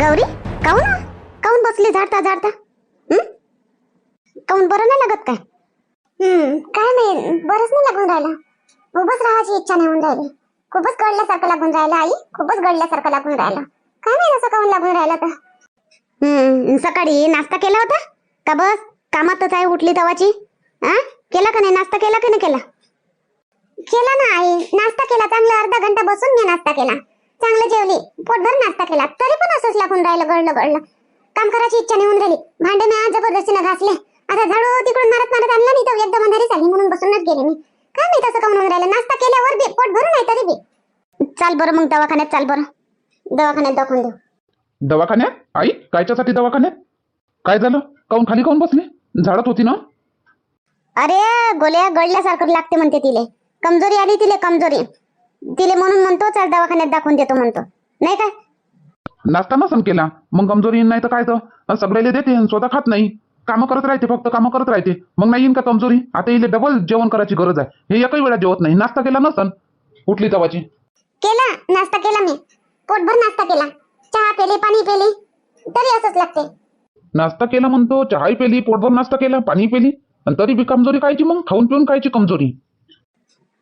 गौरी काऊन? काऊन बसली झाडता झाडता? काऊन बरं नाही लागत काय? हम्म काय नाही बरंच नाही लागून राहिलं. खूपच राहायची इच्छा नाही होऊन राहिली. खूपच गळल्यासारखं लागून राहिलं आई. खूपच गळल्यासारखं लागून राहिलं. काय नाही असं काऊन लागून राहिलं तर? हम्म सकाळी नाश्ता केला होता? का बस? कामातच आहे उठली तवाची. हा केला का नाही? नाश्ता केला की नाही केला? केला ना आई. नाश्ता केला. चांगला अर्धा घंटा बसून मी नाश्ता केला. चांगलं जेवली. पोटभर नाश्ता केला. तरी पण असंच लागून राहिलं गळलं गळलं. काम करायची इच्छा नाही होऊन राहिली भांडे मी आज जबरदस्तीनं घासले. आता झाडू तिकडून मारत मारत आणला नाही तर एकदम अंधारी झाली म्हणून बसूनच गेले मी. काय माहीत असं काऊन होऊन राहिलं. नाश्ता केल्यावर बी पोट भरून आहे तरी बी. चाल बरं मग दवाखान्यात चाल बरं. दवाखान्यात दाखवून देऊ. दवाखान्यात? आई कायच्यासाठी दवाखान्यात? काय झालं? काऊन खाली काऊन बसली? झाडत होती ना? अरे गोल्या गळल्यासारखं लागते म्हणते तिले. कमजोरी आली तिले कमजोरी. तिले म्हणून म्हणतो चाल दवाखान्यात दाखवून देतो म्हणतो. नाही काय नाश्ता नसन केला मग कमजोरी नाही तर काय तर? सगळ्याला देते आणि स्वतः खात नाही. कामं करत राहते फक्त कामं करत राहते. मग नाही येईन का कमजोरी? आता इले डबल जेवण करायची गरज आहे. हे एकही वेळा जेवत नाही. नाश्ता केला नसन? उठली तवाची. केला नाश्ता केला मी. पोटभर नाश्ता केला. चहा पेली पाणी पेली. तरी असंच लागते. नाश्ता केला म्हणतो चहाही पेली पोटभर नाश्ता केला पाणी पेली. आणि तरी बी कमजोरी कायची मग? खाऊन पिऊन कायची कमजोरी.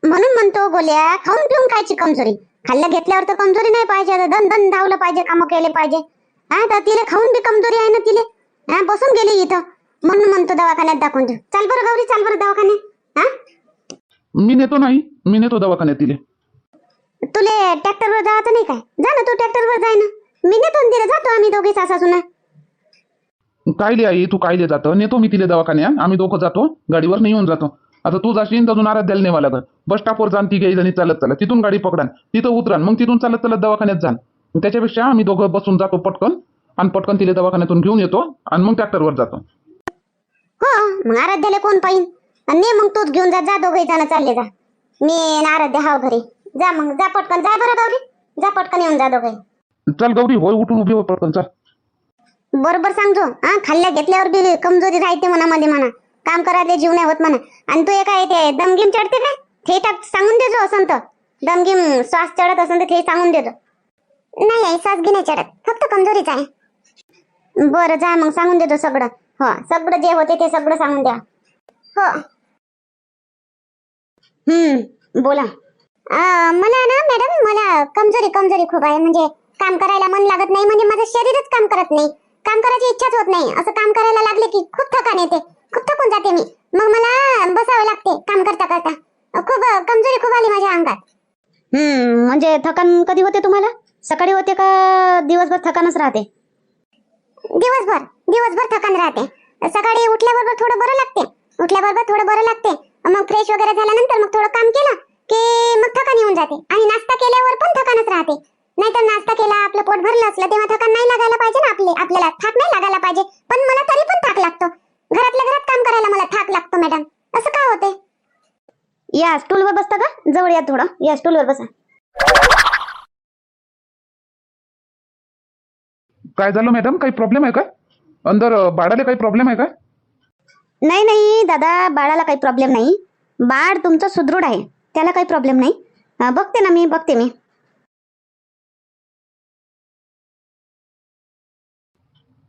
म्हणून म्हणतो गोल्या खाऊन पिऊन खायची कमजोरी. खाल्ल्या घेतल्यावर तर कमजोरी नाही पाहिजे दन दन धावलं पाहिजे कामं केले पाहिजे. हा तर तिले खाऊन बी कमजोरी आहे ना तिले? हा बसून गेली इथं. म्हणून म्हणतो दवाखान्यात दाखवून देऊ. चाल बरं गौरी चाल बरं दवाखान्यात. हा? मी नेतो नाही मी नेतो दवाखान्यात तिले. तुले ट्रॅक्टरवर जायचं नाही काय? जा ना तू ट्रॅक्टरवर जाय ना. मी नेतो तिला जातो आम्ही दोघे सासा सुना कायले आई तू कायले जातं? नेतो मी तिले दवाखान्यात. आम्ही दोघं जातो गाडीवर नाही येऊन जातो. आता तू जाशील तर अजून आराध्याला नेवा लागत बस स्टॉपवर जाण तिघे जणी चालत चालत. तिथून गाडी पकडान तिथं उतरान मग तिथून चालत चालत दवाखान्यात जाण त्याच्यापेक्षा आम्ही दोघं बसून जातो पटकन आणि पटकन तिले दवाखान्यातून घेऊन येतो आणि मग ट्रॅक्टरवर जातो. हो मग आराध्याला कोण पाहिजे आणि ने मग तूच घेऊन जा जा दोघे जण चालले जा. मी आणि आराध्या हाव घरी. जा मग जा पटकन. जा बरं गौरी. जा पटकन येऊन जा दोघे चल गौरी होय उठून उभी हो पटकन. चल. बरोबर सांगतो हा खाल्ल्या घेतल्यावर बी कमजोरी राहते मनामध्ये म्हणा. काम करायला जीव नाही होत म्हणा. आणि तू एका ते दमगिम चढते काय? ते टाक सांगून देजो असं तर. दमगिम श्वास चढत असेल तर ते सांगून देजो नाही आई श्वास घे नाही चढत. फक्त कमजोरीच आहे. बरं जा मग सांगून देतो सगळं. हो सगळं जे होते ते सगळं सांगून द्या. हो. हम्म बोला. मला ना मॅडम मला कमजोरी कमजोरी खूप आहे. म्हणजे काम करायला मन लागत नाही. म्हणजे माझं शरीरच काम करत नाही. काम करायची इच्छाच होत नाही. असं काम करायला लागले की खूप थकान येते. खूप थकून जाते मी. मग मला बसावं लागते काम करता करता. खूप कमजोरी खूप आली माझ्या अंगात. हम्म म्हणजे थकान कधी होते तुम्हाला? सकाळी होते का दिवसभर थकानच राहते? दिवसभर दिवसभर थकान राहते. सकाळी उठल्याबरोबर थोडं बरं लागते. उठल्याबरोबर थोडं बरं लागते. मग फ्रेश वगैरे झाल्यानंतर मग थोडं काम केलं की मग थकान येऊन जाते. आणि नाश्ता केल्यावर पण थकानच राहते. नाहीतर नाश्ता केला आपलं पोट भरलं असलं तेव्हा थकान नाही लागायला पाहिजे ना आपले आपल्याला थाक नाही लागायला पाहिजे. पण मला तरी पण थाक लागतो. घरातल्या घरात काम करायला मला थाक लागतो मॅडम असं का होते? या स्टूलवर बसता का? जवळ या थोडं. या स्टूलवर बसा. काय झालं मॅडम काही प्रॉब्लेम आहे का? अंदर अं, बाळाला काही प्रॉब्लेम आहे का? नाही नाही दादा बाळाला काही प्रॉब्लेम नाही. बाळ तुमचं सुदृढ आहे. त्याला काही प्रॉब्लेम नाही. अं, बघते ना मी बघते मी.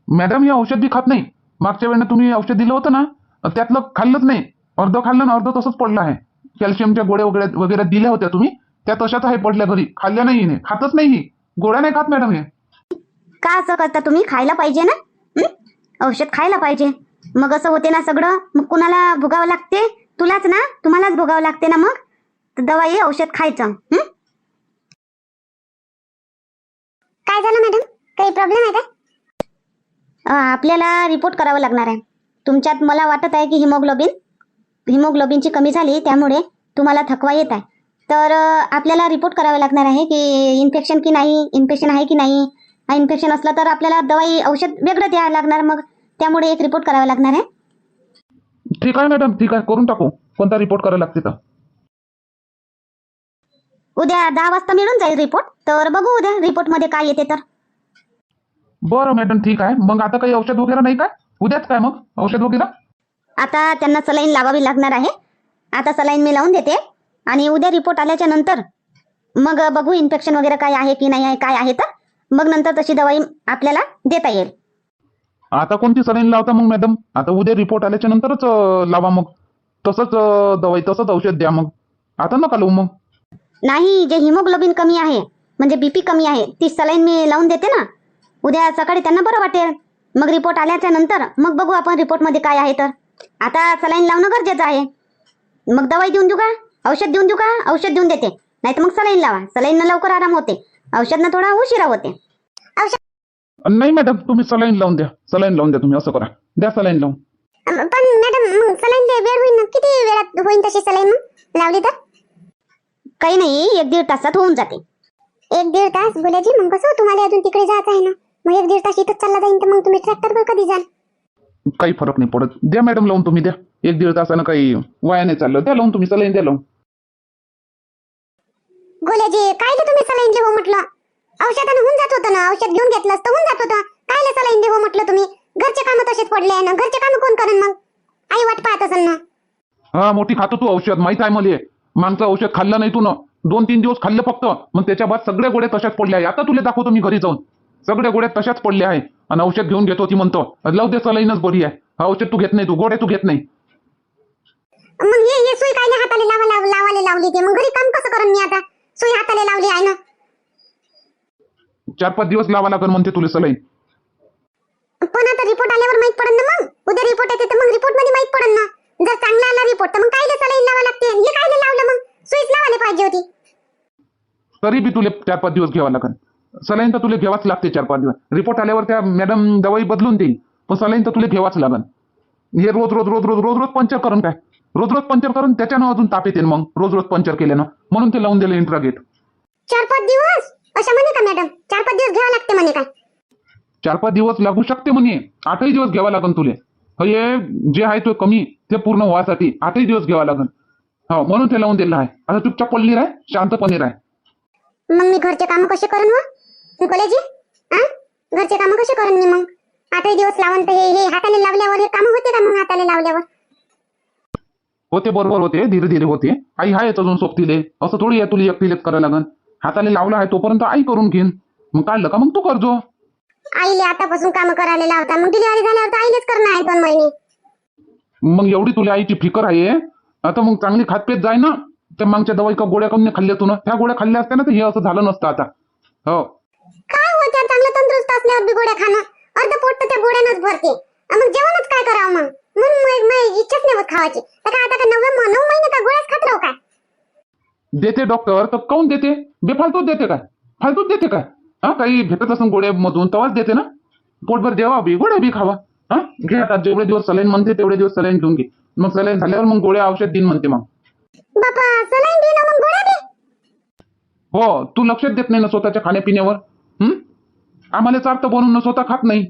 मॅडम हे औषध बी खात नाही. मागच्या वेळेला तुम्ही औषध दिलं होतं ना त्यातलं खाल्लंच नाही. अर्ध खाल्लं ना अर्ध तसंच पडलं आहे. कॅल्शियमच्या गोळ्या वगैरे वगैरे दिल्या होत्या तुम्ही त्या तशाच आहे पडल्या घरी. खाल्ल्या नाही हिने. खातच नाही ही. गोळ्या नाही खात मॅडम हे. का असं करता तुम्ही? खायला पाहिजे ना? हं? औषध खायला पाहिजे. मग असं होते ना सगळं. मग कुणाला भोगावं लागते? तुलाच ना? तुम्हालाच भोगावं लागते ना मग? तर दवाई औषध खायचं. हं? काय झालं मॅडम? काही प्रॉब्लेम आहे का? आपल्याला रिपोर्ट करावा लागणार आहे. तुमच्यात मला वाटत आहे की हिमोग्लोबिन हिमोग्लोबिनची कमी झाली त्यामुळे तुम्हाला थकवा येत आहे. तर आपल्याला रिपोर्ट करावा लागणार आहे की इन्फेक्शन की नाही इन्फेक्शन आहे की नाही? इन्फेक्शन असला तर आपल्याला दवाई औषध वेगळं द्यावं लागणार मग. त्यामुळे एक रिपोर्ट करावा लागणार आहे. ठीक आहे मॅडम ठीक आहे. करून टाकू. कोणता रिपोर्ट करायला लागते तर? उद्या दहा वाजता मिळून जाईल रिपोर्ट तर बघू उद्या रिपोर्टमध्ये काय येते तर. बरं मॅडम ठीक आहे. मग आता काही औषध वगैरे नाही काय उद्याच काय मग? औषध वगैरे? आता त्यांना सलाईन लावावी लागणार आहे. आता सलाईन मी लावून देते. आणि उद्या रिपोर्ट आल्याच्यानंतर मग बघू इन्फेक्शन वगैरे काय आहे की नाही आहे काय आहे तर. मग नंतर तशी दवाई आपल्याला देता येईल. आता कोणती सलाईन लावता मग मॅडम? आता उद्या रिपोर्ट आल्याच्या नंतरच अं, लावा मग. तसंच अं, दवाई तसंच औषध द्या मग. आता नका लावू मग. नाही जे हिमोग्लोबिन कमी आहे म्हणजे बीपी कमी आहे ती सलाईन मी लावून देते ना. उद्या सकाळी त्यांना बरं वाटेल. मग रिपोर्ट आल्याच्यानंतर मग बघू आपण रिपोर्टमध्ये काय आहे तर. आता सलाईन लावणं गरजेचं आहे. मग दवाई देऊन देऊ का? औषध देऊन देऊ का? औषध देऊन देते. नाही तर मग सलाईन लावा. सलाईननं लवकर आराम होते. औषधनं थोडा उशिरा होते. नाही मॅडम तुम्ही सलाईन लावून द्या. सलाईन लावून द्या तुम्ही असं करा. द्या सलाईन लावून. पण मॅडम मग सलाईन वेळ होईल ना किती वेळात होईल तशी सलाईन मग लावली तर? काही नाही एक दीड तासात होऊन जाते. एक दीड तास? बोलायची? मग कसं? तुम्हाला अजून तिकडे जायचं आहे ना. मग एक दीड तास इथंच चालला जाईन तर मग तुम्ही ट्रॅक्टरवर कधी जाल? काही फरक नाही पडत. द्या मॅडम लावून तुम्ही द्या. एक दीड तासानं काही वाया नाही चाललं. द्या लावून तुम्ही सलाईन द्या लावून गोल्याजी कायले तुम्ही सलाईन देऊ म्हटलं? औषधानं होऊन जात होतं ना? औषध घेऊन घेतलं असतं होऊन जात होतं. कायले सलाईन देऊ म्हटलं तुम्ही? घरचे कामं तसेच पडले आहे ना? घरचे कामं कोण करेन मग? आई वाट पाहत असेल ना? हा मोठी खातो तू औषध. माहीत आहे मला. मागचं औषध खाल्लं नाही तू न. दोन तीन दिवस खाल्लं फक्त. मग त्याच्या बाद सगळ्या गोळ्या तशाच पडल्या आहे. आता तुला दाखवतो मी घरी जाऊन. सगळ्या गोळ्या तशाच पडल्या आहे. आणि औषध घेऊन घेतो ती म्हणतो लावू दे सलाईनच बरी आहे. हा औषध तू घेत नाही तू गोळ्या तू घेत नाही. मग हे हे सुई कायले हाताले लावा लाव लावाले लावली ते? मग घरी काम कसं करेन मी आता? सुई हाताले लावली आहे ना? चार पाच दिवस लावा लागेल म्हणते तुला सलाईन पण आता रिपोर्ट आल्यावर माहीत पडेल ना मग? उद्या रिपोर्ट येते तर मग रिपोर्टमध्ये माहीत पडेल ना? जर चांगला आला रिपोर्ट तर मग कायले सलाईन लावा लागते? हे कायले लावलं मग? सुईच लावायला पाहिजे होती. तरी बी तुला चार पाच दिवस घ्यावा लागेल सलाईन तर तुला घ्यावाच लागते चार पाच दिवस. रिपोर्ट आल्यावर त्या मॅडम दवाई बदलून देईल पण सलाईन तर तुला घ्यावाच लागेल हे रोज रोज रोज रोज रोज रोज पंचर करून काय? रोज रोज पंचर करून त्याच्यानं अजून ताप येते मग? रोज रोज पंचर केल्यानं. म्हणून ते लावून दिलं इंट्रागेट चार पाच दिवस? अशा म्हणे का मॅडम चार पाच दिवस घ्यावं लागते म्हणे काय? चार पाच दिवस लागू शकते म्हणे. आठही दिवस घ्यावा लागेल तुले. हे जे आहे तो कमी ते पूर्ण व्हायसाठी आठही दिवस घ्यावा लागेल हो म्हणून ते लावून दिलं आहे. आता चुपचाप पडली राह शांतपणे राह मग मी घरचे काम कसे करून व कॉलेजी घरचे काम कसे करून मी मग? आठही दिवस लावून हे हे हाताने लावल्यावर हे काम होते का मग हाताने लावल्यावर? होते बरोबर होते धीरे धीरे होते. आई आहे अजून सोबतीले. असं थोडी आहे तुला एकटीलेच करायला लागन. हाताने लावला आहे तोपर्यंत आई करून घेईन. मग काढलं का मग तू करजो? आईले आतापासून काम करायला लावता मग डिलिव्हरी झाल्यावर तर आईलेच करणं आहे दोन महिने. मग एवढी तुला आईची फिकर आहे आता मग चांगली खातपेत जाय ना. त्या मागच्या दवाई का गोळ्या कमी खाल्ल्या तू ना? त्या गोळ्या खाल्ल्या असत्या ना तर हे असं झालं नसतं आता. हो. काय होत्या चांगलं तंदुरुस्त असल्यावर बी गोड्या खाणं? अर्ध पोट तर त्या गोड्यानंच भरते. मग जेवणच काय करावं मग? म्हणून इच्छाच नाही होत खावायची तर काय आता काय नव्वे म- नऊ महिने का गोळ्याच खात राहू काय? देते डॉक्टर तर काऊन देते? बेफालतूच देते काय? फालतूच देते काय? हा काही भेटत असून गोळ्यामधून तेव्हाच देते ना? पोटभर जेवा बी गोळ्या बी खावा. हा? घे आता जेवढे दिवस सलाईन म्हणते तेवढे दिवस सलाईन घेऊन घे. मग सलाईन झाल्यावर मग गोळ्या औषध देईन म्हणते मग. हो तू लक्षच देत नाही ना स्वतःच्या खाण्यापिण्यावर? हं? आम्हाला चारतं बनवून स्वतः खात नाही.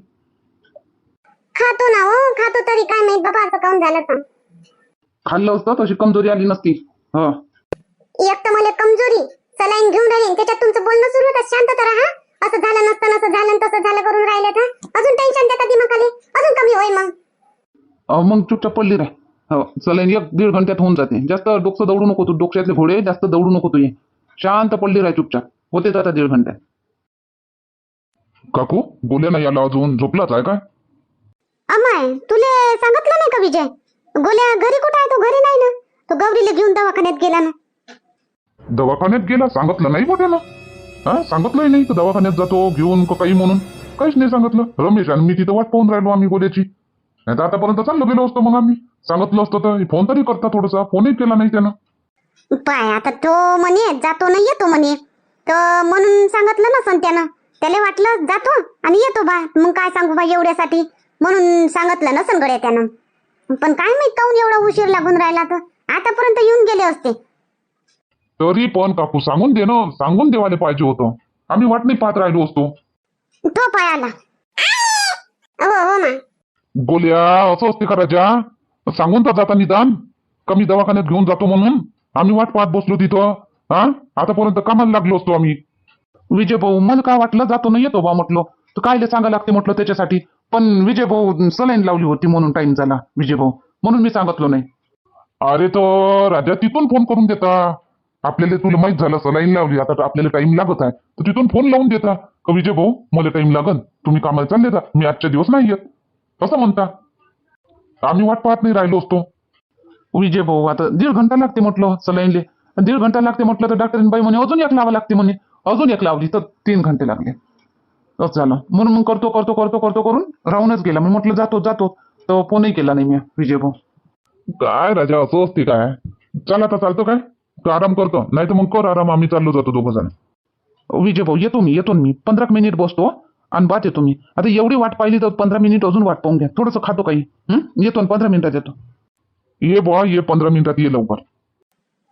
खातो ना हो खातो तरी काय माहीत बाबा असं काऊन झालं सांग खाल्लं असतं तशी कमजोरी आली नसती. हो. एक तर मला कमजोरी सलाईन घेऊन राहील त्याच्यात तुमचं बोलणं सुरू होतं शांत तर राहा. असं झालं नसतं नसं झालं तसं झालं करून राहिलं तर. अजून टेन्शन देता दिमाखाली अजून कमी होईल मग. अहो, मग चुपचाप पडली राह. हो सलाईन एक दीड घंट्यात होऊन जाते. जास्त डोकं दौडू नको तू डोक्यातले घोडे जास्त दौडू नको तू ये शांत पडली राह चुपचाप. होते आता दीड घंट्यात. काकू बोले ना याला अजून झोपलाच आहे काय? अमाय तुले सांगितलं नाही का विजय? गोल्या घरी कुठं आहे? तो घरी नाही ना. तो गौरीला घेऊन दवाखान्यात गेला ना. दवाखान्यात गेला? सांगितलं नाही बोट्याला हा? सांगितलंही नाही तर दवाखान्यात जातो घेऊन का काही म्हणून? काहीच नाही सांगितलं. रमेश आणि मी तिथं वाट पाहून राहिलो आम्ही गोल्याची. नाही तर आतापर्यंत चाललो गेलो असतो मग आम्ही. सांगितलं असतं तर फोन तरी करता थोडासा. फोनही केला नाही त्यानं. पाय आता तो म्हणे जातो ना येतो म्हणे. तर म्हणून सांगितलं नसन त्यानं. त्याला वाटलं जातो आणि येतो बा. मग काय सांगू बा एवढ्यासाठी? म्हणून सांगितलं नसन गड्या त्यानं. पण काय माहीत काऊन एवढा उशीर लागून राहिला तर? आतापर्यंत येऊन गेले असते. तरी पण काकू सांगून दे ना सांगून देवाले पाहिजे होतं. आम्ही वाट नाही पाहत राहिलो असतो. तो पाय आला. हो हो ना. गोल्या असं असते का राजा? सांगून तर जाता निदान. कमी दवाखान्यात घेऊन जातो म्हणून. आम्ही वाट पाहत बसलो तिथं. हा? आतापर्यंत कामाला लागलो असतो आम्ही. विजय भाऊ मला काय वाटलं जातो ना येतो बा म्हटलं. तर कायले सांगा लागते म्हटलं त्याच्यासाठी? पण विजय भाऊ सलाईन लावली होती म्हणून टाइम झाला विजय भाऊ. म्हणून मी सांगितलो नाही. अरे तर राजा तिथून फोन करून देता. आपल्याला तुला माहीत झालं सलाईन लावली. आता आपल्याला टाइम लागत आहे. तर तिथून फोन लावून देता. का विजय भाऊ मला टाइम लागन. तुम्ही कामाला चालले जा. मी आजच्या दिवस नाही येत. असं म्हणता. आम्ही वाट पाहत नाही राहिलो असतो. विजय भाऊ आता दीड घंटा लागते म्हटलं सलाईनले. दीड घंटा लागते म्हटलं तर डॉक्टरीन बाई म्हणे अजून एक लावा लागते म्हणे. अजून एक लावली तर तीन घंटे लागले. असं झालं. म्हणून मग करतो करतो करतो करतो करून राहूनच गेला. मी म्हटलं जातो जातो. तर फोनही केला नाही मी विजय भाऊ. काय राजा असं असते काय? चल आता चालतो काय? का आराम करतो. नाही तर मग कर आराम आम्ही चाललो जातो दोघं जण. विजय भाऊ येतो मी येतो मी. पंधरा मिनिट बसतो आणि बात येतो मी. आता एवढी वाट पाहिली तर पंधरा मिनिट अजून वाट पाहून घ्या. थोडंसं खातो काही. हं? येतो आणि पंधरा मिनिटात येतो. ये बुवा ये पंधरा मिनिटात ये लवकर.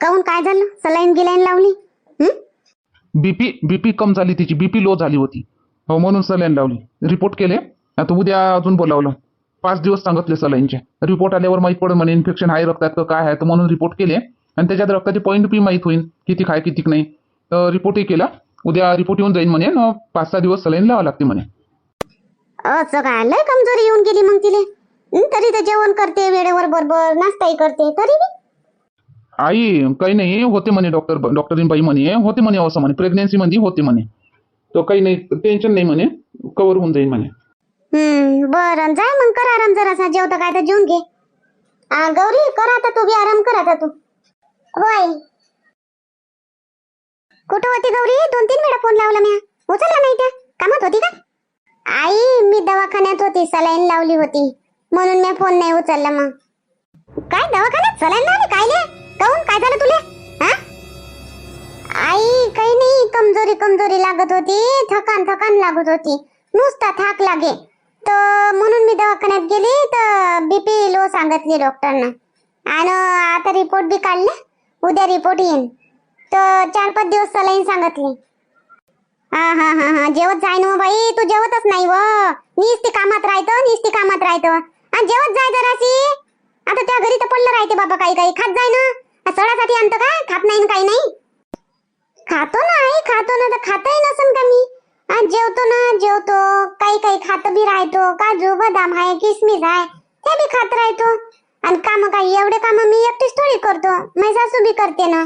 काहून? काय झालं? सलाईन गिलाईन लावली? हं? बीपी बीपी कम झाली तिची बीपी लो झाली होती. हो म्हणून सलाईन लावली. रिपोर्ट केले. आता उद्या अजून बोलावलं. पाच दिवस सांगितले सलाईनचे रिपोर्ट आल्यावर माहीत पडेल म्हणे इन्फेक्शन आहे रक्तात का काय आहे तर म्हणून रिपोर्ट केले. आणि त्याच्यात रक्ताचे पॉईंट बी माहीत होईल किती काय किती नाही. तर रिपोर्टही केला. उद्या रिपोर्ट येऊन जाईल म्हणे पाच सहा दिवस सलाईन लावा लागते म्हणे. असं काय लय कमजोरी येऊन गेली मग तिले. तरी तर जेवण करते वेळेवर बरोबर नाश्ताही करते. तरी बी आई काही नाही होते म्हणे डॉक्टर डॉक्टरीन बाई म्हणे होते म्हणे असं म्हणे प्रेग्नेन्सी मध्ये होते म्हणे. तो काही नाही टेन्शन नाही म्हणे कवर होऊन जाईल म्हणे. हम्म बरं जाय मग कर आराम जरासा जेवता काय तर जेवून घे. आ, गौरी कर आता तू बी आराम कर आता तू. होय. कुठं होती गौरी? दोन तीन वेळा फोन लावला मी उचलला नाही त्या? कामात होती का? आई मी दवाखान्यात होती सलाईन लावली होती. म्हणून मी फोन नाही उचलला मग. काय दवाखान्यात सलाईन लावली काय ले? काऊन काय झालं तुले? हा? आई काही नाही कमजोरी कमजोरी लागत होती. थकान थकान लागत होती. नुसता थाक लागे. तर म्हणून मी दवाखान्यात गेली तर बीपी लो सांगितली डॉक्टरना आणि आता रिपोर्ट बी काढला. उद्या रिपोर्ट येईन. तर चार पाच दिवस सलाईन सांगितली. हा हा हा हा. जेवत जाय ना हो बाई. तू जेवतच नाही व. नुसती कामात राहतं नुसती कामात राहतं. आणि जेवत जाय जराशी. आता त्या घरी तर पडलं राहते बाबा काही काही. खात जाय ना. सणासाठी आणतो का? खात नाही काही नाही? खातो ना आई खातो ना. तर खातही नसन का मी? जेवतो ना जेवतो. काही काही खात बी राहतो. काजू बदाम आहे किसमिस आहे ते बी खात राहतो. आणि काम काही एवढे काम मी एकटीच थोडी करतो. माझी सासू बी करते ना.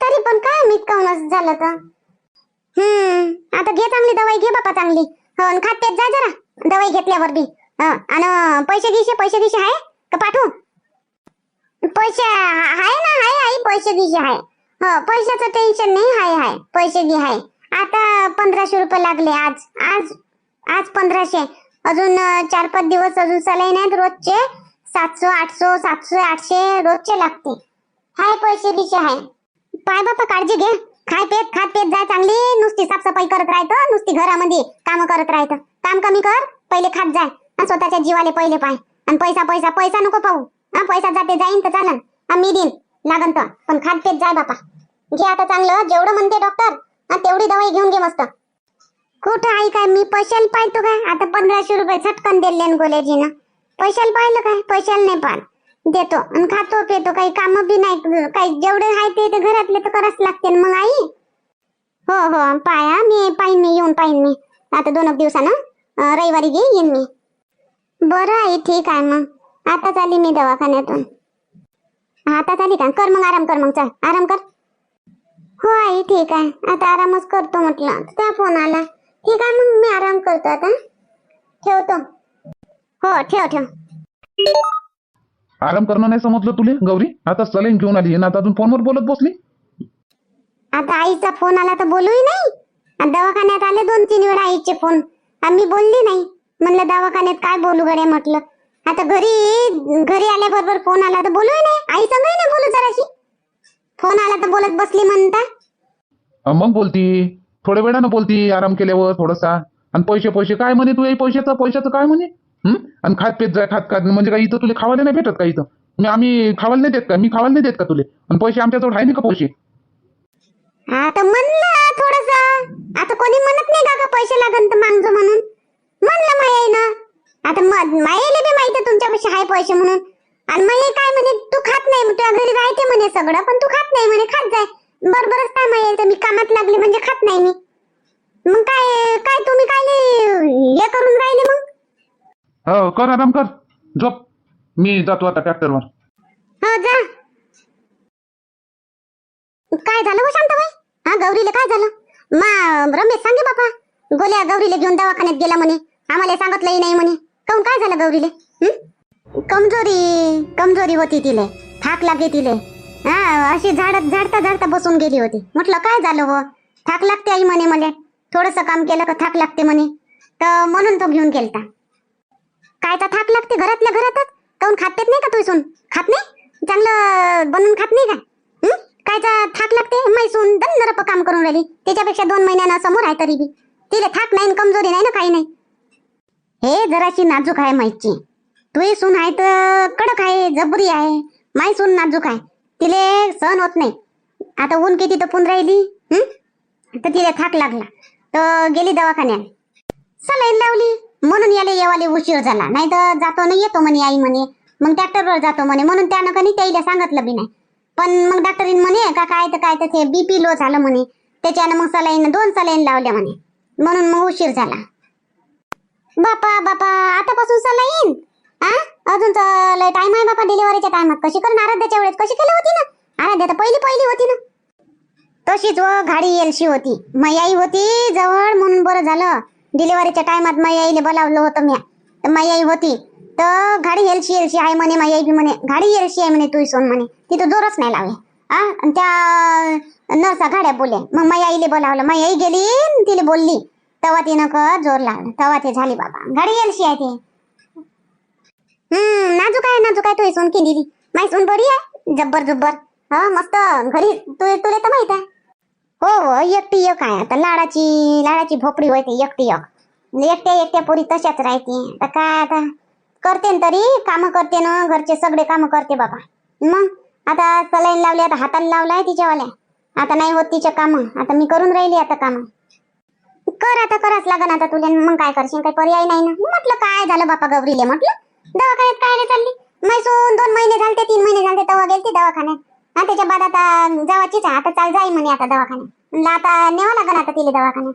तरी पण काय मी काऊन झालं तर? हम्म आता घे चांगली दवाई घे बापा चांगली. हो आणि खात पेत जा जरा. दवाई घेतल्यावर बी. हो, आणि पैसे गिसे पैसे गिसे आहे का पाठवू? पैसे आहे ना आहे आई पैसे दिशे आहे हो पैशाचं टेन्शन नाही हाय हाय. पैसे घे आहे आता पंधराशे रुपये लागले आज. आज आज पंधराशे. अजून चार पाच दिवस अजून सलाईन नाहीत रोजचे. सातशे आठशे सातशे आठशे रोजचे लागते हाय पैसे दिशे आहे पाय बापा काळजी घे. खाय पेत खात पेत जाय चांगली. नुसती साफसफाई करत राहतं. नुसती घरामध्ये काम करत राहतं. काम कमी कर. पहिले खात जाय आणि स्वतःच्या जीवाले पहिले पाय. आणि पैसा पैसा पैसा नको पाहू. हा पैसा जाते जाईन तर चालन. हा मी देईन. लागन तर. पण खात पेत जाय बापा. घे आता चांगलं. जेवढं म्हणते डॉक्टर तेवढी दवाई घेऊन घे मस्त. कुठं आई काय मी पैशाला पाहतो काय? आता पंधराशे रुपये झटकन दिले गोल्याजीनं पैशाला पाहिलं काय? पैशाला नाही पाहिलं देतो आणि खातो पितो. काही काम बी नाही. काही जेवढे आहे ते घरातले तर करावंच लागते मग आई. हो हो. पाया. मी पाहिन मी येऊन पाहिन मी. आता दोन दिवसानं. रविवारी घे येईन मी. बरं आई ठीक आहे मग. आता चाली मी दवाखान्यातून. आता चाली का? कर मग आराम कर मग चल. आराम कर. हो आई ठीक आहे. आता आरामच करतो म्हटलं. त्या फोन आला. ठीक आहे मग मी आराम करतो आता. ठेवतो. हो ठेव ठेव. आराम करणं नाही समजलं तुले गौरी? आता सलाईन घेऊन आली. आता अजून फोनवर बोलत बसली? आता आईचा फोन आला तर बोलूही नाही. आणि दवाखान्यात आले दोन तीन वेळा आईचे फोन. आम्ही बोलली नाही. म्हणलं दवाखान्यात काय बोलू गड्या म्हटलं. आता घरी घरी आल्याबरोबर फोन आला तर बोलूही नाही आई संगही नाही बोलू जराशी. फोन आला तर बोलत बसली म्हणता. मग बोलती. थोड्या वेळानं बोलती आराम केल्यावर थोडासा. आणि पैसे पैसे काय म्हणे तू पैशाचं? पैशाचं काय म्हणे? आणि खात पेत जाय खात खात. म्हणजे काय इथं तुला खावायला नाही भेटत का इथं? मी आम्ही खावायला नाही देत का? मी खावायला नाही देत का तुले? आणि पैसे आमच्याजवळ आहे नाही का पैसे? आता म्हणलं थोडस. आता कोणी म्हणत नाही का पैसे लागन तर मागजो म्हणून? म्हणलं माये ना आता मायेला बी माहिती तुमच्यापाशी हाय पैसे म्हणून. आणि माये काय म्हणे तू खात नाही तुझ्या घरी राहते म्हणे सगळं पण तू खात नाही म्हणे खात जाय. बरोबरच काय माये तर मी कामात लागले म्हणजे खात नाही मी. मग काय काय तुम्ही काय हे करून राहिले मग? हो कर आराम कर. झोप. मी जातो आता ट्रॅक्टरवर. हो जा. काय झालं हो शांताबाई? हा गौरीला काय झालं? मा रमेश सांगे बापा. गोल्या गौरीला घेऊन दवाखान्यात गेला म्हणे. आम्हाला सांगितलंही नाही म्हणे. काऊन काय झालं गौरीले? हं? कमजोरी कमजोरी होती तिले. थाक लागे तिले. हा अशी झाडत झाडता झाडता बसून गेली होती. म्हटलं काय झालं व? थाक लागते आई म्हणे मला. थोडस काम केलं का थाक लागते म्हणे. तर म्हणून तो घेऊन गेलता. तर थाक लागते घरातल्या घरातच? काऊन खात पेत नाही का तू सून खात नाही? चांगलं बनवून खात नाही का? हं? कायचा थाक लागते? मैसून दंदरप काम करून राहिली. त्याच्यापेक्षा दोन महिन्यानं समोर आहे तरी बी. तिला थाक नाही न कमजोरी नाही ना काही नाही. हे जराशी नाजूक आहे माईची तुही सून आहे तर कडक आहे जबरी आहे. माई सून नाजूक आहे. तिले सहन होत नाही. आता ऊन किती तपून राहिली हम्म तर तिला थाक लागला. तर गेली दवाखान्यात. सलाईन लावली. म्हणून याले येवाले उशीर झाला. नाही तर जातो ना येतो म्हणे आई म्हणे. मग डॉक्टरवर जातो म्हणे. म्हणून त्यानं कधी त्याला सांगितलं बी नाही. पण मग डॉक्टरीन म्हणे का काय तर काय तर ते बीपी लो झालं म्हणे. त्याच्यानं मग सलाईन दोन सलाईन लावल्या म्हणे. म्हणून मग उशीर झाला. बापा बापा आतापासून सलाईन आ? अजून तर लय टाइम आहे बापा डिलिव्हरीच्या टायमात कशी करून आराध्याच्या वेळेस कशी केली होती ना? आराध्या तर पहिली पहिली होती ना. तशीच व घाडी येलशी होती. मयाई आई होती जवळ म्हणून बरं झालं. डिलिव्हरीच्या टायमात मै आईले बोलावलं होतं म्या. तर मै आई होती. तर घाडी येलशी येलशी आहे म्हणे मयाई आई बी म्हणे. गाडी येलशी आहे म्हणे तू सोन म्हणे. तिथं जोरच नाही लावले. आ? आणि त्या नर्सा गाड्या बोल्या मग मै आईले बोलावलं. मयाई आई गेली तिला बोलली. तेव्हा तिनं क जोर लागला. तेव्हा ते झाली बाबा. घडी येलशी आहे ते. हम्म नाजूक आहे नाजूक आहे तुझी सोन केलेली माई सोन बरी आहे? जब्बर जुब्बर. हा मस्त. घरी तू तुला तर माहीत आहे. हो हो एकटी एक आहे. आता लाडाची लाडाची भोपडी होते एकटी एक. एकट्या एकट्या पोरी तशाच राहते. आता काय आता? करते ना तरी कामं करते ना घरचे सगळे कामं करते बाबा. मग? आता सलाईन लावली आता हाताला लावलाय तिच्यावाल्या. आता नाही होत तिच्या कामं. आता मी करून राहिली आता कामं. कर आता कराच लागन आता तुला. मग काय करशील काही पर्याय नाही ना. म्हटलं काय झालं बापा गौरीले म्हटलं? दवाखान्यात काय रे चालली? मैसून दोन महिने झालते तीन महिने झालते तेव्हा गेलती दवाखान्यात. हा त्याच्या बाद आता जावाचीच आहे. आता चाल जाई म्हणे आता दवाखान्यात. म्हणलं आता नेवा लागन आता तिले दवाखान्यात.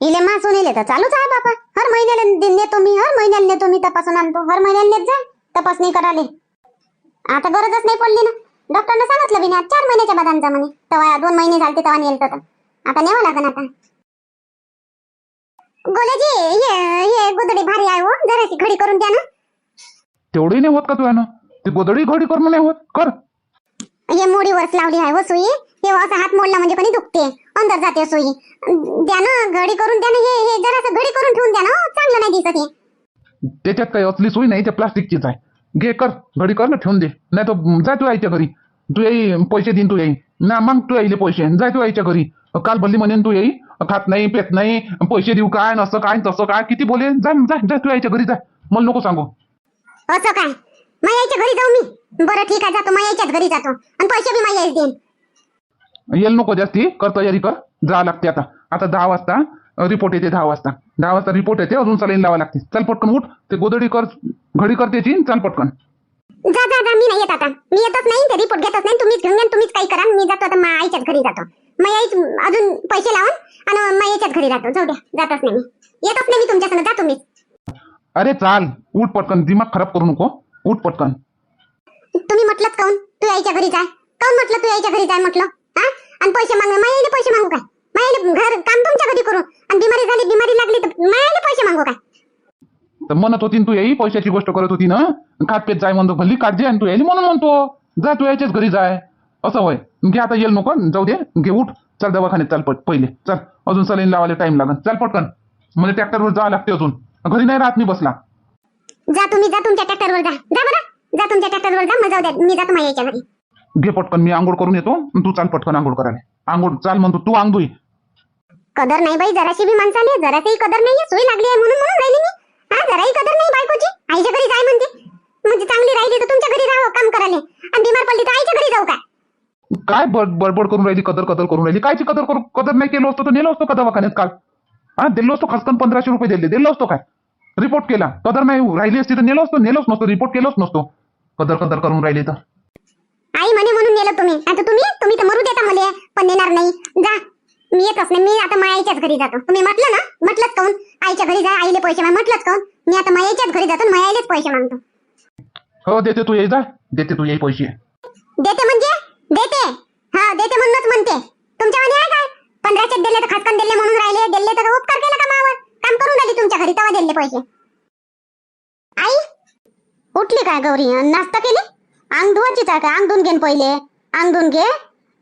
इले मासून इले तर चालूच आहे बापा. हर महिन्याला नेतो मी हर महिन्याला नेतो मी तपासून आणतो. हर महिन्याला नेत जा तपासणी कराले. आता गरजच नाही पडली ना. डॉक्टरनं सांगितलं बिना चार महिन्याच्या बाद म्हणे. तेव्हा दोन महिने झालते तेव्हा नेलत तर. आता नेवा लागन आता. गोल्याजी हे हे गोदडी भारी आहे हो. जराशी घडी करून द्या ना. तेवढंही नाही होत का तू यानं? ते गोदडी घडी करणं नाही होत? कर. हे मोडीवरच लावली आहे हो सुई. हे असा हात मोडला म्हणजे कोणी दुखते. अंदर जाते सुई. द्या ना घडी करून द्या ना. हे हे जरासं घडी करून ठेवून द्या ना. हो, चांगलं नाही दिसत हे. त्याच्यात काही असली सोय नाही ते प्लास्टिकचीच आहे. घे कर. घडी कर ना ठेवून दे. नाही तर जा तू आईच्या घरी. तू येई पैसे देईन तू येई ना मग तू यायले पैसे. जाय तू आईच्या घरी. काल भल्ली म्हणेन तू येई खात नाही पेत नाही पैसे देऊ काय नसं काय तसं काय किती बोले? जा जा जा तू आईच्या घरी जा. मला नको सांगू. असं काय? मायाच्या घरी जाऊ मी? बरं ठीक आहे जातो. मायाच्याच घरी जातो. आणि पैसे बी मायाच देईन. येल नको जास्ती. कर तयारी कर. जा लागते आता. आता दहा वाजता रिपोर्ट येते दहा वाजता. दहा वाजता रिपोर्ट येते अजून सलाईन लावा लागते. चल पटकन उठ. ते गोदडी कर घडी कर त्याची चल पटकन. जा जा जा मी नाही येत आता. मी येतच नाही ते रिपोर्ट घेतच नाही. तुम्हीच घेऊन घ्या तुम्हीच काही करा. मी जातो आता मायाच्याच घरी जातो. मायाच अजून पैसे लावून आणि मायाच्याच घरी जातो जाऊ द्या जातच नाही मी. येतच नाही मी तुमच्या संग. जातो मी अरे चाल उठ पटकन. दिमाग खराब करू नको. उठ पटकन. तुम्ही म्हटलं काऊन? तू यायच्या घरी जाय. काऊन म्हटलं तू यायच्या घरी जाय म्हटलं? हा? आणि पैसे माग मायाले पैसे मागू काय? मायाले घर काम तुमच्या घरी करू. आणि बिमारी झाली बिमारी लागली तर मायाले पैसे मागू काय? तर म्हणत होती ना तू येई पैशाची गोष्ट करत होती ना? खात पेत जाय म्हणतो भल्ली काढजे आणि तू यायली म्हणून म्हणतो. जा तू यायच्याच घरी जाय. असं होय. घे आता येईल नको. जाऊ दे. घे उठ. चल दवाखान्यात चाल पट पहिले. चल. अजून सलाईन लावायला टाइम लागन. चल पटकन. मला ट्रॅक्टरवर जावं लागते अजून. घरी नाही राहत मी बसला. जा तुम्ही जा तुमच्या ट्रॅक्टरवर जा. जा बरं. जा तुमच्या ट्रॅक्टरवर जा. द्या. मी जातो मायाच्या घरी. घे पटकन. मी आंघोळ करून येतो. तू चाल पटकन आंघोळ करायला. आंघोळ चाल म्हणतो तू आंघ धुई कदर नाही बाई. जराशी बी माणसाले जराशी कदर नाहीये. सोय लागली आहे म्हणून म्हणून राहिली मी. हा जराही कदर नाही बायकोची? आईच्या घरी जाय म्हणते. म्हणजे चांगली राहिली तर तुमच्या घरी राहावं काम करायला. आणि बिमार पडली तर आईच्या घरी जाऊ काय काय बड- बडबड करून राहिली कदर कदर करून राहिली? कायची कदर करू कदर नाही केलं असतं तर नेलो असतो का दवाखान्यात काल? हा दिलो असतो खसकन पंधराशे रुपये दिले. दिलो असतो काय? रिपोर्ट केला. कदर नाही राहिली असती तर नेलो असतो नेलोच नसतो रिपोर्ट केलोच नसतो. कदर कदर करून राहिली तर. आई म्हणे म्हणून नेलं तुम्ही. आता तुम्ही तुम्ही तर मरू देता मला पण नेणार नाही. जा. मी येतच नाही मी आता मायाच्याच घरी जातो. तुम्ही म्हटलं ना म्हटलंच काऊन आईच्या घरी जा आईले पैसे माग म्हटलंच काऊन मी आता मायाच्याच घरी जातो मायालेच पैसे मागतो. हो देते तू ये जा. देते तू ये पैसे. देते म्हणजे? देते. हा देते म्हणूनच म्हणते. तुमच्या वाणी आहे काय? पंधराशे दिले तर खासकन दिले म्हणून राहिले. दिले तर उपकार केला का मावर काम करून राहिली तुमच्या घरी तेव्हा दिले पैसे. आई उठली काय गौरी? नाश्ता केली? अंग धुवायचीच आहे का अंग धुवून घेन पहिले. अंग धुवून घे.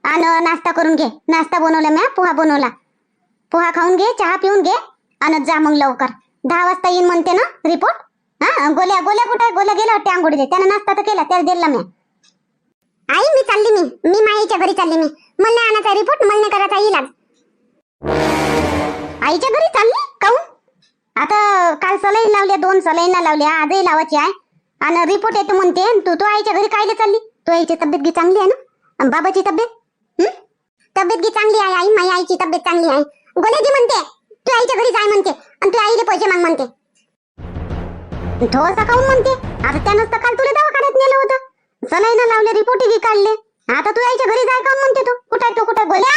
आणि नाश्ता करून घे. नाश्ता बनवला म्या पोहा बनवला. पोहा खाऊन घे चहा पिऊन घे आणि जा मग लवकर. दहा वाजता येईन म्हणते ना रिपोर्ट हा गोल्या गोल्या कुठे गोल्या गेला वाटते आंघोळीले त्यानं नाश्ता तर केला त्याला दिला मी आई मी चालली मी. मी माईच्या घरी चालली मी. मला आणायचा रिपोर्ट मला करायचा इलाज. आईच्या घरी चालली? काऊन आता काल सलाईन लावल्या दोन सलाईन लावल्या. आजही लावायची आहे. आणि रिपोर्ट येतो म्हणते. तू तू तो आईच्या घरी कायला चालली? तो आईची तब्येत घे चांगली आहे ना? बाबाची तब्येत? तब्येत गी चांगली आहे आई माई आईची तब्येत चांगली आहे. गोलेजी म्हणते तू आईच्या घरी जाय म्हणते आणि तू आईले पैसे माग म्हणते. तो काऊन म्हणते आता त्यानं तर काल तुला दवाखान्यात नेलं होतं. सलाईन लावले रिपोर्ट बी काढले. आता तू आईच्या घरी जाय काऊन म्हणते तू. कुठे तू कुठं कुठे गोल्या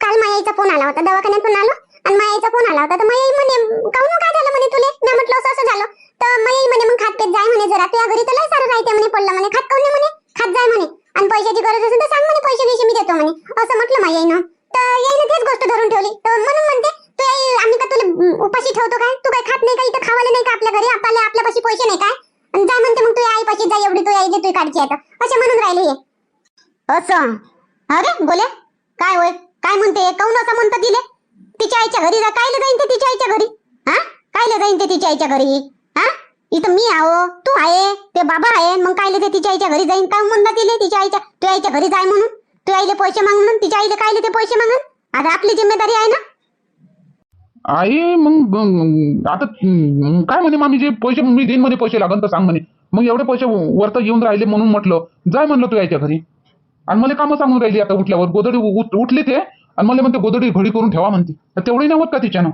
काल मायाईचा फोन आला होता दवाखान्यातून आलो. आणि मायाईचा फोन आला होता तर मायाई म्हणे काऊन काय झालं म्हणे तुले? मी म्हटलं असं असं झालं. तर मायाई म्हणे मग खात पेत जाय म्हणे जरा. तुझ्या घरी तर लय सारं राहते म्हणे पडलं म्हणे. खात काऊन म्हणे? खात जाय म्हणे. आणि पैशाची गरज असेल तर सांग म्हणे पैसे गिसे मी देतो म्हणे. असं म्हटलं माईनं तर याईनं तेच गोष्ट धरून ठेवली. तर म्हणून म्हणते तू आई आम्ही का तुला उपाशी ठेवतो काय? तू काय खात नाही का इथं? खावायला नाही का आपल्या घरी? आपल्याला आपल्यापाशी पैसे नाही काय? आणि जाय म्हणते मग तू आई पाशी जाय एवढी तू आई तू काढची आहे असे म्हणून राहिले हे. असं? अरे बोले काय होय? काय म्हणते? काऊन असं म्हणतं तिले? तिच्या आईच्या घरी जा. कायले जाईन ते तिच्या आईच्या घरी? हा? कायले जाईन ते तिच्या आईच्या घरी? इथं मी आहो तू आहे ते बाबा आहे मग कायले ते तिच्या आईच्या घरी जाईन काय म्हणला तिले तिच्या आईच्या. तू आईच्या घरी जाय म्हणून. तू आईले पैसे माग म्हणून तिच्या आईले कायले ते पैसे मागन? आता आपली जिम्मेदारी आहे ना? आई मग आता काय म्हणे मामी जे पैसे मी देईन मध्ये पैसे लागन तर सांग म्हणे. मग एवढे पैसे वरत येऊन राहिले म्हणून म्हटलं जाय म्हणलं तू यायच्या घरी. आणि मला कामं सांगून राहिली आता उठल्यावर. गोदडी उठ- उठली ते आणि मला म्हणते गोदडी घडी करून ठेवा म्हणते. तेवढी नाही होत का तिच्यानं?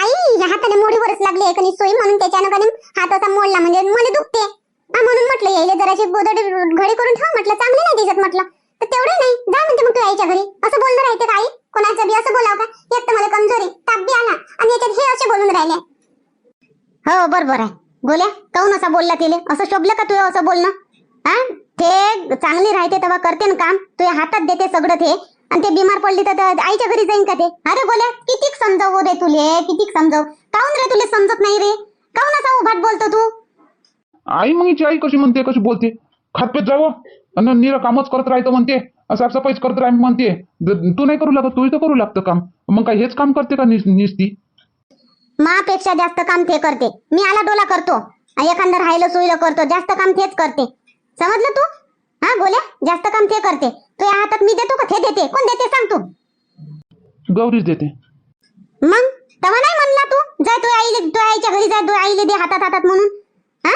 आई या हाताने मोडीवरच लागली आहे कणी सोय म्हणून त्याच्यानं कणी हात असा मोडला म्हणजे मला दुखते. म्हणून म्हटलं यायला जराशी गोदडी घडी करून ठेव म्हटलं चांगली नाही दिसत म्हटलं. तर तेवढे नाही जा म्हणते मग तू यायच्या घरी. असं बोलणं राहते का आई? कोणाचं बी असं बोलाव का? एक तर मला कमजोरी ताप बी आला. आणि याच्यात हे असे बोलून राहिले. हो बरोबर आहे. गोल्या काऊन असा बोलला तिले? असं शोभलं का तुला असं बोलणं? हा? ते चांगली राहते तेव्हा करते ना काम. तुझ्या हातात देते सगळं ते. आणि ते बिमार पडली तर आईच्या घरी जाईन का ते? अरे गोल्या कितीक समजावू रे तुले कितीक समजाव? काऊन रे तुले समजत नाही रे? काऊन असा उभाट बोलतो तू? आई मग हिची आई कशी म्हणते कशी बोलते? खातपेत जावं. आणि निरा कामच करत राहतं म्हणते. साफसफाईच करत राह म्हणते. तू नाही करू लागत तू इथं करू लागतं काम. मग काय हेच काम करते का निस- निसती? मापेक्षा जास्त काम ते करते. मी आला डोला करतो. एखादं राहिलं सोयलं करतो जास्त काम तेच करते. समजलं तू? हा गोल्या जास्त काम ते करते. तुझ्या हातात मी देतो का? ते देते. कोण देते सांग तू. गौरीच देते. मग? तेव्हा नाही म्हणला तू? जाय तू आईले तू आईच्या घरी जाय तू आईले दे हातात हातात म्हणून. हा?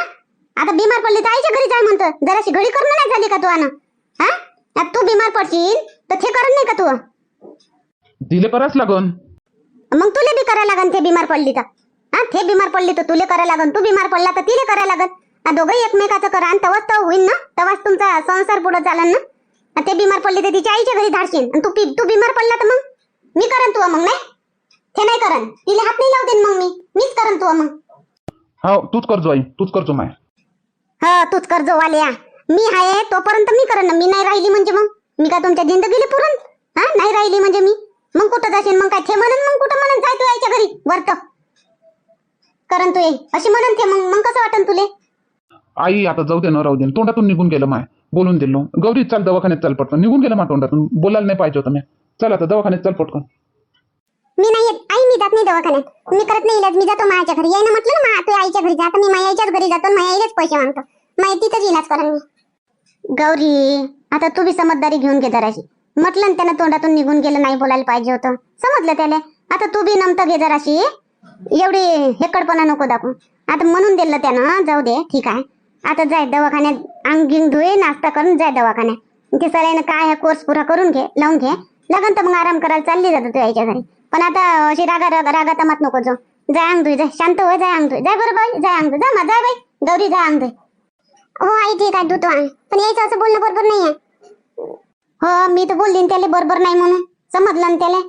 आता बिमार पडली तर आईच्या घरी जाय म्हणतो. जराशी घडी करणं नाही झाली का तू आण? हा? आता तू बिमार पडशील तर ते करत नाही का तू? दिले करावंच लागन. मग तुले बी करायला लागन ते बिमार पडली तर. हा ते बिमार पडली तर तुले करायला लागन. तू बिमार पडला तर तिले करायला लागन. दोघंही एकमेकाचं करा. आणि तेव्हाच तर होईल ना? तेव्हाच तुमचा संसार पुढे चालन ना? ते बिमार पडली तर तिच्या आईच्या घरी धाडशील आणि तू पि- तू बिमार पडला तर मग? मी करन तू मग नाही? ते नाही करन. तिला हात नाही लावू देईन मग मी. मीच करन तू मग. हो तूच करजो आई. तूच करजो माय. हा तूच कर जो वाल्या. मी आहे तोपर्यंत मी करन मी नाही राहिली म्हणजे मग? मी काय तुमच्या जिंदगीला पुरण हा नाही राहिली म्हणजे मी? मग कुठं जाशील मग काय ते म्हणून? मग कुठं म्हणून? जाय तू यायच्या घरी. वर्त करन तू ये. अशी म्हणून ते मग. मग कसं वाटन तुले? आई आता जाऊ दे न राहू दे. तोंडातून निघून गेलं माय. बोलून दिलो. गौरी चाल दवाखान्यात चाल पटकन. निघून गेलं मा तोंडातून. बोलायला नाही पाहिजे होतं मी. चल आता दवाखान्यात चाल पटकन. मी नाही येत. आई मी जात नाही दवाखान्यात. मी करत नाही इलाज. मी जातो मायाच्या घरी. यायनं म्हटलं ना मा तू आईच्या घरी जा. तर मी मायाच्याच घरी जातो आणि माया आईलाच पैसे मागतो. माया तिथंच इलाज करेन मी. गौरी आता तू बी समजदारी घेऊन घे जराशी. म्हटलं ना त्यानं तोंडातून निघून गेलं नाही बोलायला पाहिजे होतं. समजलं त्याला? आता तू बी नमतं घे जराशी. एवढी हेकडपणा नको दाखवू. आता म्हणून दिलं त्यानं जाऊ दे ठीक आहे. आता जाय दवाखान्यात अंग गिंग धुये नाश्ता करून जाय दवाखान्यात. ते सरायनं काय आहे कोर्स पुरा करून घे लावून घे. लगन तर मग आराम करायला चालली जातो तू यायच्या घरी. पण आता अशी रागा रागा रागा तमात नको जो जाय अंग धुई जाय. शांत होय जाय अंग धुई. जाय बरं बाई जाय अंग धुई. जा मा जाय बाई. गौरी जाय अंग धुई. हो आई ठीक आहे धुतो आहे. पण यायचं असं बोलणं बरोबर नाही आहे हो मी तर बोलली त्याला बरोबर नाही म्हणून. समजलं ना त्याला?